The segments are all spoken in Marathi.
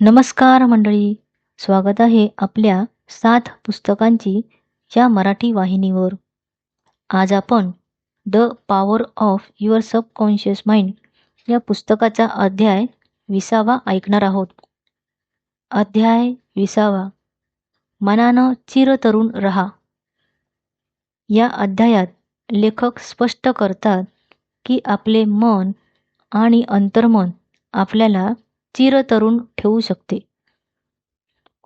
नमस्कार मंडळी. स्वागत आहे आपल्या सात पुस्तकांची या मराठी वाहिनीवर. आज आपण the power of your subconscious mind या पुस्तकाचा अध्याय विसावा ऐकणार आहोत. अध्याय विसावा. मनानं चिरतरुण रहा. या अध्यायात लेखक स्पष्ट करतात की आपले मन आणि अंतर्मन आपल्याला चिरतरुण ठेवू शकते.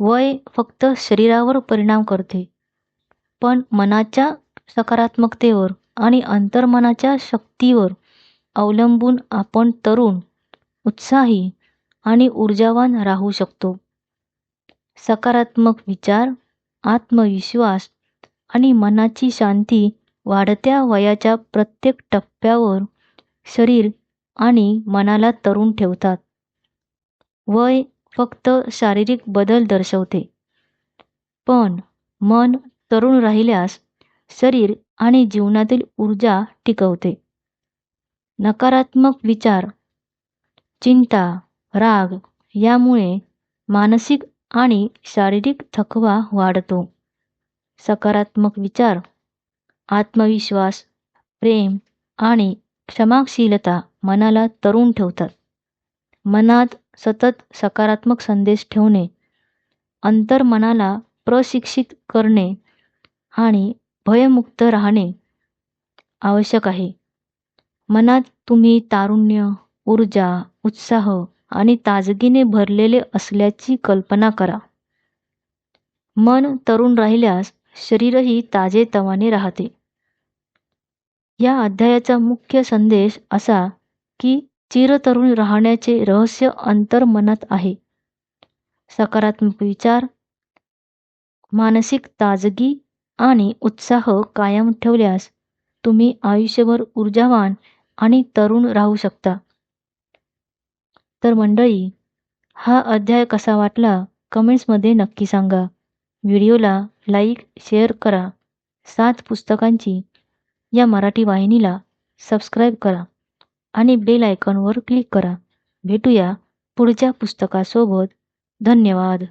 वय फक्त शरीरावर परिणाम करते. पण मनाच्या सकारात्मकतेवर आणि अंतर्मनाच्या शक्तीवर अवलंबून आपण तरुण उत्साही आणि ऊर्जावान राहू शकतो. सकारात्मक विचार आत्मविश्वास आणि मनाची शांती वाढत्या वयाच्या प्रत्येक टप्प्यावर शरीर आणि मनाला तरुण ठेवतात. वय फक्त शारीरिक बदल दर्शवते. पण मन तरुण राहिल्यास शरीर आणि जीवनातील ऊर्जा टिकवते. नकारात्मक विचार चिंता राग यामुळे मानसिक आणि शारीरिक थकवा वाढतो. सकारात्मक विचार आत्मविश्वास प्रेम आणि क्षमाशीलता मनाला तरुण ठेवतात. मनात सतत सकारात्मक संदेश ठेवणे अंतर्मनाला प्रशिक्षित करणे आणि भयमुक्त राहणे आवश्यक आहे. मनात तुम्ही तारुण्य ऊर्जा उत्साह आणि ताजगीने भरलेले असल्याची कल्पना करा. मन तरुण राहिल्यास शरीरही ताजेतवाने राहते. या अध्यायाचा मुख्य संदेश असा की चिरतरुण राहण्याचे रहस्य अंतर्मनात आहे. सकारात्मक विचार मानसिक ताजगी आणि उत्साह कायम ठेवल्यास तुम्ही आयुष्यभर ऊर्जावान आणि तरुण राहू शकता. तर मंडळी हा अध्याय कसा वाटला कमेंट्समध्ये नक्की सांगा. व्हिडिओला लाईक शेअर करा. सात पुस्तकांची या मराठी वाहिनीला सबस्क्राईब करा. आणि बेल आयकॉनवर क्लिक करा. भेटूया पुढच्या पुस्तकासोबत. धन्यवाद.